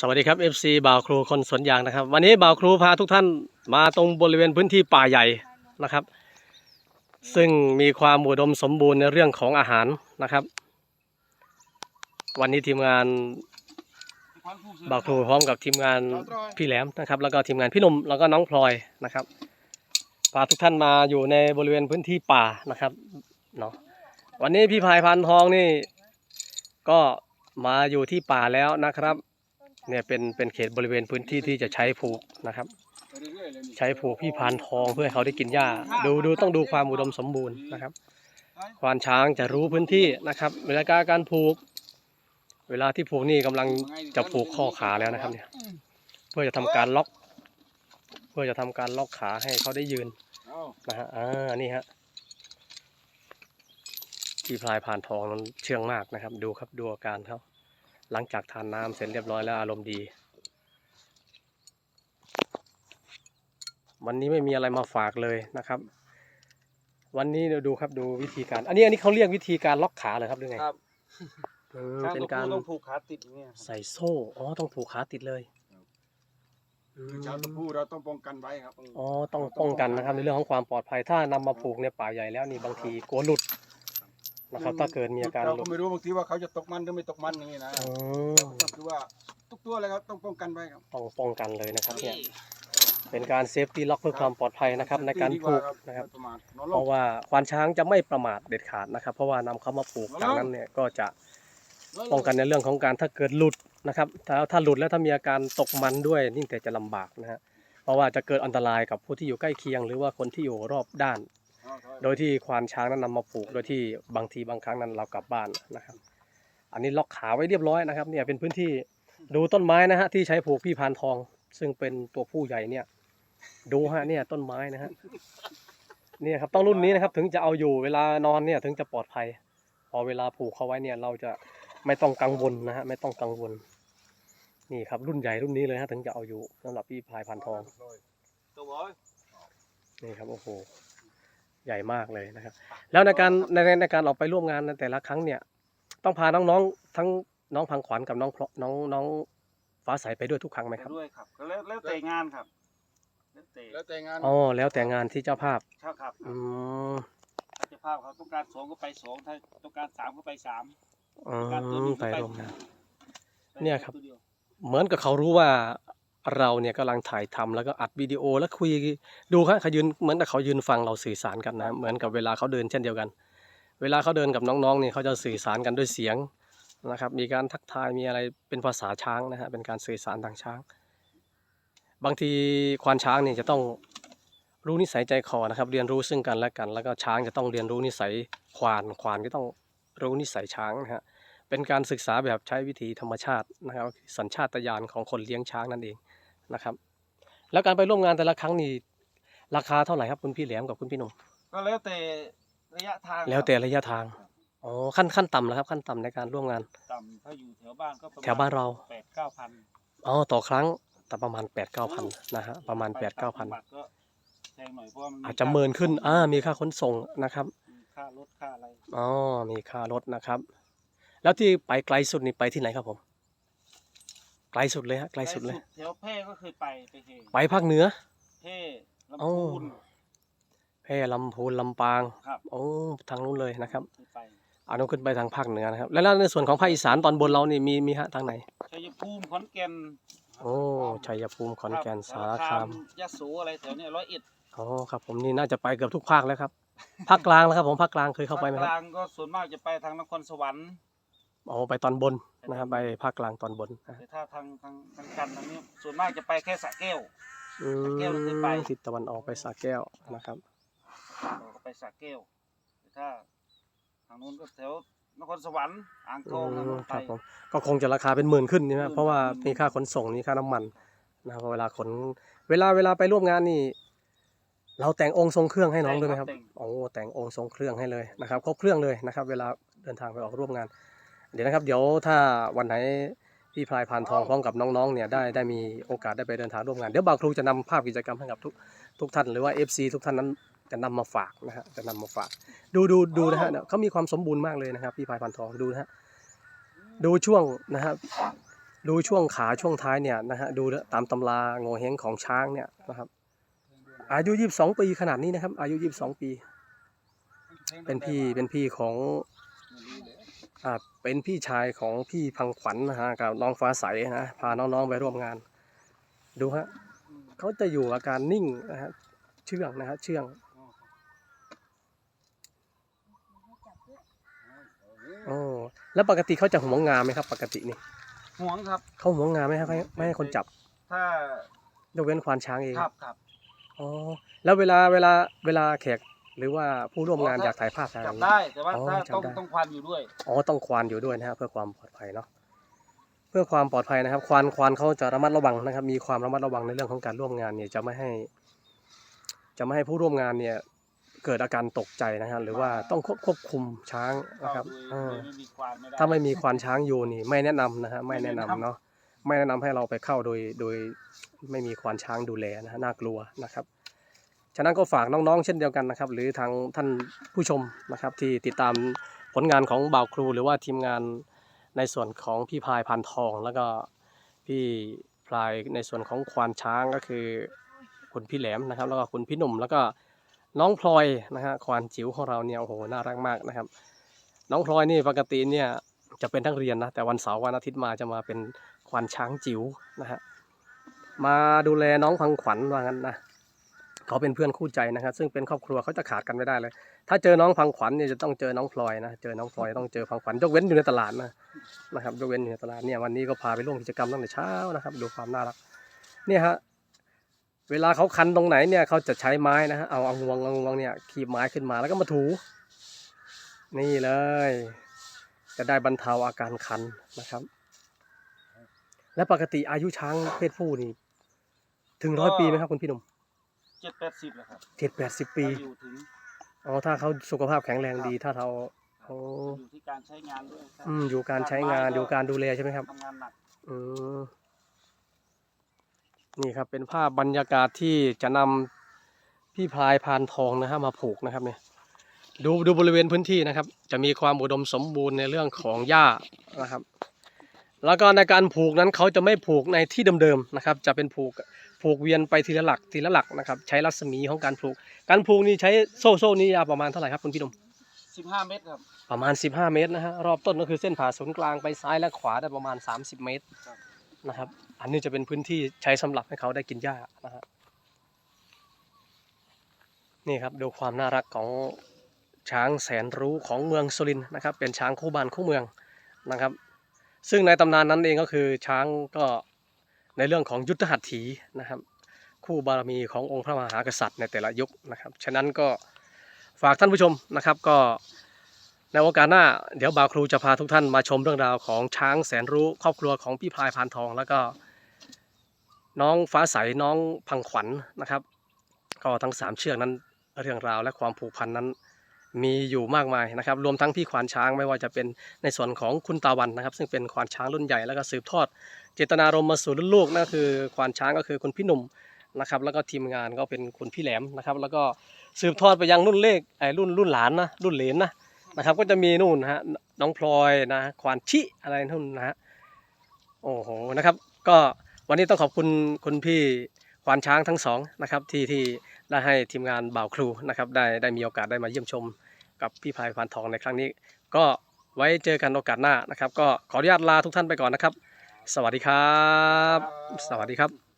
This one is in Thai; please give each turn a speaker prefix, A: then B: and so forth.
A: สวัสดีครับ FC บ่าวครูคนสวนยางนะครับ วันนี้บ่าวครูพาทุกท่านมาตรงบริเวณพื้นที่ป่าใหญ่นะครับ ซึ่งมีความอุดมสมบูรณ์ในเรื่องของอาหารนะครับ วันนี้ทีมงานบ่าวครูพร้อมกับทีมงานพี่แหลมนะครับ แล้วก็ทีมงานพี่นุ่มแล้วก็น้องพลอยนะครับพาทุกท่านมาอยู่ในบริเวณพื้นที่ป่านะครับเนาะวันนี้พี่พายพันทองนี่ ก็มาอยู่ที่ป่าแล้วนะครับ เนี่ยเป็นเป็นเขตบริเวณพื้นที่ที่จะใช้ผูกนะครับ ใช้ผูกพี่พานทองเพื่อให้เขาได้กินหญ้า ดูดูต้องดูความอุดมสมบูรณ์นะครับควานช้างจะรู้พื้นที่นะครับ เวลาการผูก เวลาที่ผูกนี่กำลังจะผูกข้อขาแล้วนะครับเนี่ยเพื่อจะทำการล็อก เพื่อจะทำการล็อกขาให้เขาได้ยืนนะฮะอ่านี่ฮะพี่พลายพานทองนั้นเชื่องมากนะครับ ดูครับดูอาการเขา หลังจากทานน้ำเสร็จเรียบร้อยแล้วอารมณ์ดี วันนี้ไม่มีอะไรมาฝากเลยนะครับ วันนี้เราดูครับดูวิธีการ อันนี้อันนี้เขาเรียกวิธีการล็อกขาเลยครับหรือไง
B: ครับ
A: อืม
B: ช้าง
A: เป็น
B: ตัว
A: การ
B: ผู้ต้องผูกขาติดอย่างเงี้ยครับ
A: ใส่โซ่อ๋อต้องผูกขาติดเลยอืม
C: คือชาวตะพูเราต้องป้องกันไว้ครับ
A: อ๋อต้องป้องกันนะครับในเรื่องของความปลอดภัยถ้านำมาผูกในป่าใหญ่แล้วนี่บางทีกลัวหลุด นะครับถ้าเกิดมีอาการ
C: เรา
A: หลุ
C: ก็
A: ด
C: ไม่รู้บางทีว่าเขาจะตกมันหรือไม่ตกมันอย่างนี้นะ
A: อ๋อ
C: ก็คือว่าทุกตัวเลยครับต้องป้องกันไว้ครับ
A: ต้องป้องกันเลยนะครับเนี่ยเป็นการเซฟตี้ล็อกเพื่อความปลอดภัยนะครับในการผูกนะครับ
C: ประมาทนอนล
A: เพ
C: ง
A: ราะว่าควานช้างจะไม่ประมาทเด็ดขาดนะครับ เพราะว่านำเข้ามาปลูกจากนั้นเนี่ยก็จะป้องกันในเรื่องของการถ้าเกิดหลุดนะครับถ้าถ้าหลุดแล้วถ้ามีอาการตกมันด้วยนี่แต่จะลำบากนะฮะเพราะว่าจะเกิดอันตรายกับผู้ที่อยู่ใกล้เคียง หรือว่าคนที่อยู่รอบด้าน โดยที่ควานช้างนั้นนำมาปลูก โดยที่บางทีบางครั้งนั้นเรากลับบ้านนะครับ อันนี้ล็อกขาไว้เรียบร้อยนะครับ เนี่ยเป็นพื้นที่ดูต้นไม้นะฮะที่ใช้ผูกพี่พานทอง ซึ่งเป็นตัวผู้ใหญ่เนี่ย ดูฮะเนี่ยต้นไม้นะฮะเนี่ยครับต้องรุ่นนี้นะครับถึงจะเอาอยู่เวลานอนเนี่ยถึงจะปลอดภัย พอเวลาผูกเขาไว้เนี่ยเราจะไม่ต้องกังวลนะฮะไม่ต้องกังวล นี่ครับรุ่นใหญ่รุ่นนี้เลยฮะถึงจะเอาอยู่สำหรับพี่พายพันทอง
B: ตัวบอย
A: นี่ครับโอ้โห ใหญ่มากเลยนะครับ แล้วในการในในในการออกไปร่วมงานในแต่ละครั้งเนี่ย ต้องพาน้องๆทั้งน้องพังขวัญกับน้องเพราะน้องน้องฟ้าใสไปด้วยทุกครั้งไหมครับ
B: ด้วยครับก็แล้วแล้วแต่งานครับแล้วแต่
C: แล้วแต่งาน
A: อ๋อแล้วแต่งานที่เจ้าภาพ
B: ชอบครับ
A: อืม
B: ถ้าเจะภาพเขาต้องการสองก็ไปสองถ้าต้องการสามก็ไปสาม
A: อื
B: การตัวห
A: ม
B: นึ่ง
A: ไป
B: ก็ไป
A: ร่วมงาน
B: ไป
A: เนี่ยครับ
B: ตัวดีว
A: เหมือนกับเขารู้ว่า เราเนี่ยกำลังถ่ายทำแล้วก็อัดวิดีโอแล้วคุยดูครับเขายืนเหมือนกับเขายืนฟังเราสื่อสารกันนะเหมือนกับเวลาเขาเดินเช่นเดียวกัน เวลาเขาเดินกับน้องๆเนี่ยเขาจะสื่อสารกันด้วยเสียงนะครับ มีการทักทายมีอะไรเป็นภาษาช้างนะฮะเป็นการสื่อสารทางช้าง บางทีควานช้างเนี่ยจะต้องรู้นิสัยใจคอนะครับ เรียนรู้ซึ่งกันและกัน แล้วก็ช้างจะต้องเรียนรู้นิสัยควานควานก็ต้องรู้นิสัยช้างนะฮะเป็นการศึกษาแบบใช้วิธีธรรมชาตินะครับ สัญชาตญาณของคนเลี้ยงช้างนั่นเอง นะครับ แล้วการไปร่วมงานแต่ละครั้งนี่ราคาเท่าไหร่ครับคุณพี่แหลมกับคุณพี่หนุ่ม
B: ก็แล้วแต่ระยะทาง
A: แล้วแต่ระยะทางอ๋อขั้นขั้นต่ำนะครับ ขั้นต่ำในการร่วมงาน
B: ต่ำถ้าอยู่แถวบ้านก็ประมณ
A: แถวบ้านเรา
B: แปดเก้าพัน
A: อ๋อต่อครั้งแต่ประมาณ8ปดเก้าพันนะฮะประมาณ8ปดเก้าพัน
B: บัตรก็แพงหน่อยเพราะว่ามัน
A: อาจจะเมินขึ้นอ่ามีค่าขนส่งนะครับ
B: มีค่ารถค่าอะไร
A: อ๋อมีค่ารถนะครับ แล้วที่ไปไกลสุดนี่ไปที่ไหนครับผม ไกลสุดเลยฮะไกลสุดเลย
B: แถวแพร่ก็เคยไปไปเฮ
A: ไปภาคเหนือ
B: แพร่ลำ
A: โอ้
B: พูน
A: แพร่ลำพูนลำปาง
B: ครับ
A: โอ้ทางนู้นเลยนะครับ
B: เคยไป
A: เอาน้ขึ้นไปทางภาคเหนือนะครับ แล้วในส่วนของภาคอีสานตอนบนเรานี่มีมีฮะทางไหน
B: ชัยภูมิขอนแก่น
A: โอ้ชัยภูมิขอนแก่น
B: ครับ
A: สารคาม
B: ยะโสอะไรแถวเนี้ร้อยเอ็ด
A: อ๋อครับ ผมนี่น่าจะไปเกือบทุกภาคแล้วครับภาคกลางแล้วครับผมภาคกลางเคยเข้าไปไหมค
B: ภ
A: รับ
B: กลางก็ส่วนมากจะไปทางนครสวรรค์
A: อ๋อไปตอนบนนะครับไปภาคกลางตอนบนนะ
B: แต่ถ้าทางทางทางกันทางนี้ส่วนมากจะไปแค่สระแก้ว
A: อื
B: สระแก้วเราเคยไป
A: มทิศตะวันออกไปสระแก้วนะครับ
B: เราก็ไปสระแก้วแต่ถ้าทางนู้นก็แถวนครสวรรค์อ่างท
A: อื
B: องทาง
A: ม
B: นู้น
A: ค
B: ไป
A: รับผมก็คงจะราคาเป็นหมื่นขึ้นใช่ไหม
B: หมื่น
A: เพราะว่า
B: หมื่น
A: มีค่าขนส่งมีค่าน้ำมันนะครับเวลาขนเวลาเวลาไปร่วมงานนี่ เราแต่งองค์ทรงเครื่องให้น้องด้วยไหมครับ
B: แต่ง
A: โอ้แต่งองค์ทรงเครื่องให้เลยนะครับครบเครื่องเลยนะครับ เวลาเดินทางไปออกร่วมงาน เดี๋ยวนะครับเดี๋ยวถ้าวันไหนพี่พลายพานทองพร้อมกับน้องๆเนี่ยได้ได้มีโอกาสได้ไปเดินทางร่วมงานเดี๋ยวบ่าวครูจะนำภาพกิจกรรมให้กับทุกทุกท่านหรือว่า FC ทุกท่านนั้นจะนำมาฝากนะฮะจะนำมาฝาก ดูดูดูนะฮะเนี่ยเขามีความสมบูรณ์มากเลยนะครับ พี่พลายพานทองดูนะฮะดูช่วงนะฮะดูช่วงขาช่วงท้ายเนี่ยนะฮะดูตามตำราโงเฮงของช้างเนี่ยนะครับ อายุ 22 ปีขนาดนี้นะครับ อายุ 22 ปี เป็นพี่เป็นพี่ของอ่า เป็นพี่ชายของพี่พังขวัญนะฮะกับน้องฟ้าใสนะพาน้องๆไปร่วมงาน ดูฮะเขาจะอยู่อาการนิ่งนะฮะเชื่องนะฮะเชื่องโอ้แล้วปกติเขาจะห่วงงานไหมครับ ปกตินี่
B: ห่วงครับ
A: เขาห่วงงานไหมครับไม่ไม่ให้คนจับ
B: ถ้าย
A: กเว้นควานช้างเอง
B: ครับครับ
A: อ๋อแล้วเวลาเวลาเวลาแขก หรือว่าผู้ร่วมงานอยากถ่ายภาพถ่ายอะไร
B: จับได้แต่ว่า
A: อ๋อ
B: ถ้า
A: จับ
B: ต้อง
A: ได้
B: ต้องควันอยู่ด้วย
A: อ๋อต้องควานอยู่ด้วยนะฮะเพื่อความปลอดภัยเนาะเพื่อความปลอดภัยนะครับ ควานควานเขาจะระมัดระวังนะครับ มีความระมัดระวังในเรื่องของการร่วมงานเนี่ยจะไม่ให้ จะไม่ให้ผู้ร่วมงานเนี่ย เกิดอาการตกใจนะฮะหรือว่าต้องควบควบคุมช้างนะครับ
B: เข้าโดย
A: เออ
B: โดยไม่มีควันไม่ได้
A: ถ้าไม่มีควานช้างอยู่นี่ไม่แนะนำนะฮะไม่แนะนำ
B: ไม่แนะนำ
A: เนาะไม่แนะนำให้เราไปเข้าโดยโดยไม่มีควานช้างดูแลนะฮะน่ากลัวนะครับ ฉะนั้นก็ฝากน้องๆ เช่นเดียวกันนะครับ หรือทางท่านผู้ชมนะครับที่ติดตามผลงานของบ่าวครู หรือว่าทีมงานในส่วนของพี่พายพันทอง แล้วก็พี่พลายในส่วนของควานช้างก็คือคุณพี่แหลมนะครับ แล้วก็คุณพี่หนุ่มแล้วก็น้องพลอยนะฮะควานจิ๋วของเราเนี่ยโอ้โหน่ารักมากนะครับ น้องพลอยนี่ปกติเนี่ยจะเป็นนักเรียนนะแต่วันเสาร์วันอาทิตย์มาจะมาเป็นควานช้างจิ๋วนะฮะมาดูแลน้องพังขวัญว่างั้นนะ เขาเป็นเพื่อนคู่ใจนะครับ ซึ่งเป็นครอบครัวเขาจะขาดกันไม่ได้เลย ถ้าเจอน้องพังขวัญเนี่ยจะต้องเจอน้องพลอยนะ เจอน้องพลอยต้องเจอพังขวัญยกเว้นอยู่ในตลาดนะนะครับยกเว้นอยู่ในตลาดเนี่ยวันนี้ก็พาไปร่วมกิจกรรมตั้งแต่เช้านะครับดูความน่ารักเนี่ยฮะเวลาเขาคันตรงไหนเนี่ยเขาจะใช้ไม้นะฮะเอาเอางวงเอางวงเนี่ยขีบไม้ขึ้นมาแล้วก็มาถู นี่เลย จะได้บรรเทาอาการคันนะครับ และปกติอายุช้างเพศผู้นี่ถึงร้อยปีไหมครับคุณพี่หนุ่ม
B: เจ็ดแปดสิบแล้วครับ
A: เจ็ดแปดสิบปี
B: ถ้าอยู่ถึง
A: อ๋อ ถ้าเขาสุขภาพแข็งแรงดี ถ้าเราโอ้
B: อยู่ที่การใช้งานด้วยครับ
A: อืม อยู่การใช้งาน อยู่การดูแลใช่ไหมครับ
B: ทำงานหนัก
A: อืมนี่ครับเป็นภาพบรรยากาศที่จะนำพี่พลายพานทองนะฮะมาผูกนะครับเนี่ยดูดูบริเวณพื้นที่นะครับ จะมีความอุดมสมบูรณ์ในเรื่องของหญ้านะครับ แล้วก็ในการผูกนั้นเขาจะไม่ผูกในที่เดิมๆนะครับ จะเป็นผูก ผูกเวียนไปทีละหลักทีละหลักนะครับ ใช้รัศมีของการผูก การผูกนี่ใช้โซ่โซ่นี้ยาวประมาณเท่าไหร่ครับคุณพี่หนุ่ม
B: สิบห้าเมตรครับ
A: ประมาณ 15 เมตรนะฮะรอบต้นก็คือเส้นผ่าศูนย์กลางไปซ้ายและขวาได้ประมาณ 30 เมตร
B: ครับ
A: นะครับ อันนี้จะเป็นพื้นที่ใช้สำหรับให้เขาได้กินหญ้านะฮะนี่ครับดูความน่ารักของช้างแสนรู้ของเมืองสุรินทร์นะครับ เป็นช้างคู่บ้านคู่เมืองนะครับ ซึ่งในตำนานนั้นเองก็คือช้างก็ ในเรื่องของยุทธหัตถีนะครับ คู่บารมีขององค์พระมหากษัตริย์ในแต่ละยุคนะครับ ฉะนั้นก็ฝากท่านผู้ชมนะครับ ก็ในโอกาสหน้าเดี๋ยวบาวครูจะพาทุกท่านมาชมเรื่องราวของช้างแสนรู้ครอบครัวของพี่พายพานทอง แล้วก็น้องฟ้าใสน้องพังขวัญนะครับ ก็ทั้งสามเชือกนั้นเรื่องราวและความผูกพันนั้น มีอยู่มากมายนะครับ รวมทั้งพี่ควานช้างไม่ว่าจะเป็นในส่วนของคุณตาวันนะครับ ซึ่งเป็นควานช้างรุ่นใหญ่แล้วก็สืบทอด เจตนารมณ์มาสู่รุ่นลูกนั่นคือควานช้างก็คือคุณพี่หนุ่มนะครับ แล้วก็ทีมงานก็เป็นคุณพี่แหลมนะครับ แล้วก็สืบทอดไปยังรุ่นเลขไอ้รุ่นรุ่นหลานนะรุ่นเหลนนะนะครับ ก็จะมีนู่นนะฮะน้องพลอยนะควานชิอะไรนู่นนะฮะโอ้โหนะครับ ก็วันนี้ต้องขอบคุณคุณพี่ควานช้างทั้งสองนะครับที่ที่ได้ให้ทีมงานบ่าวครูนะครับได้ได้มีโอกาสได้มาเยี่ยมชม กับพี่พายควานทองในครั้งนี้ ก็ไว้เจอกันโอกาสหน้านะครับ ก็ขออนุญาตลาทุกท่านไปก่อนนะครับ สวัสดีครับ สวัสดีครับ